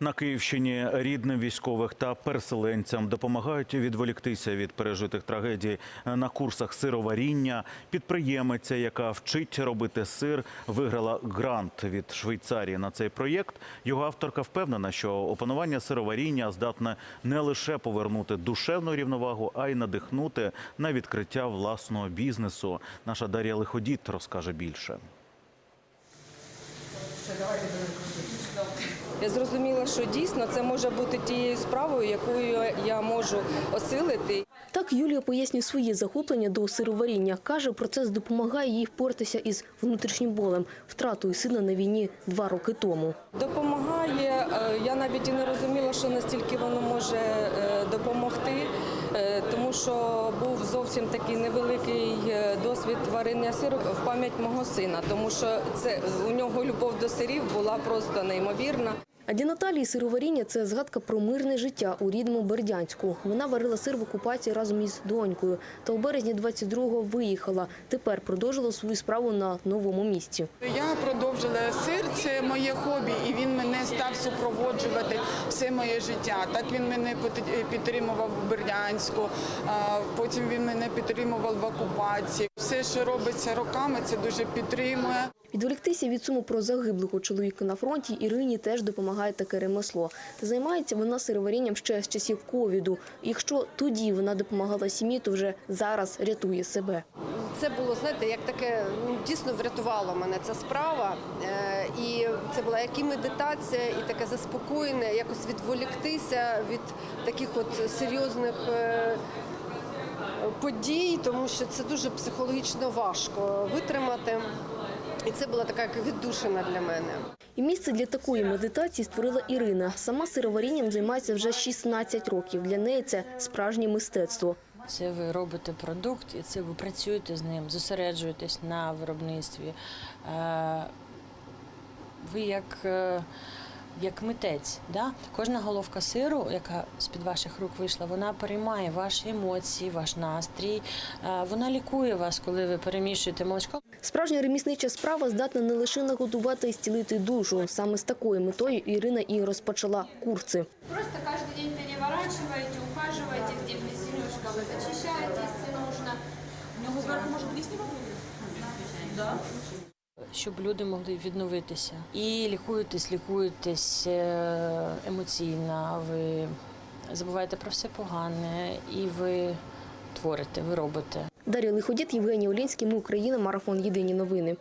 На Київщині рідним військових та переселенцям допомагають відволіктися від пережитих трагедій на курсах сироваріння. Підприємиця, яка вчить робити сир, виграла грант від Швейцарії на цей проєкт. Його авторка впевнена, що опанування сироваріння здатне не лише повернути душевну рівновагу, а й надихнути на відкриття власного бізнесу. Наша Дар'я Лиходіт розкаже більше. Я зрозуміла, що дійсно це може бути тією справою, якою я можу осилити. Так Юлія пояснює свої захоплення до сироваріння. Каже, процес допомагає їй впоратися із внутрішнім болем, втратою сина на війні два роки тому. Допомагає. е, Я навіть і не розуміла, що настільки воно може е, допомогти, е, тому що зовсім такий невеликий е, досвід варення сиру в пам'ять мого сина, тому що це у нього любов до сирів була просто неймовірна. А для Наталії сироваріння – це згадка про мирне життя у рідному Бердянську. Вона варила сир в окупації разом із донькою. Та у березні 22-го виїхала. Тепер продовжила свою справу на новому місці. Я продовжила сир, це моє хобі, і він мене став супроводжувати все моє життя. Так він мене підтримував в Бердянську, потім він мене підтримував в окупації. Все, що робиться роками, це дуже підтримує. Відволіктися від суму про загиблого чоловіка на фронті Ірині теж допомагає таке ремесло. Займається вона сироварінням ще з часів ковіду. Якщо тоді вона допомагала сім'ї, то вже зараз рятує себе. Це було, знаєте, як таке ну, дійсно врятувало мене ця справа. Е, і це була як і медитація, і таке заспокоєння, якось відволіктися від таких от серйозних е, подій, тому що це дуже психологічно важко витримати. І це була така як віддушина для мене. І місце для такої медитації створила Ірина. Сама сироварінням займається вже 16 років. Для неї це справжнє мистецтво. Це ви робите продукт, і це ви працюєте з ним, зосереджуєтесь на виробництві. Е, Ви як, е, як митець. Да? Кожна головка сиру, яка з-під ваших рук вийшла, вона переймає ваші емоції, ваш настрій. Е, Вона лікує вас, коли ви перемішуєте молочко. Справжня реміснича справа здатна не лише нагодувати і зцілити душу. Саме з такою метою Ірина і розпочала курси. Просто каждый день переворачиваете, ухаживаете, где плесенюшка, вы зачищаете, если нужно. Щоб люди могли відновитися. І лікуєтесь, лікуєтесь е, емоційно, ви забуваєте про все погане, і ви творите, ви робите. Дар'я Лиходіт, Євгеній Олінський. Ми Україна. Марафон. Єдині новини.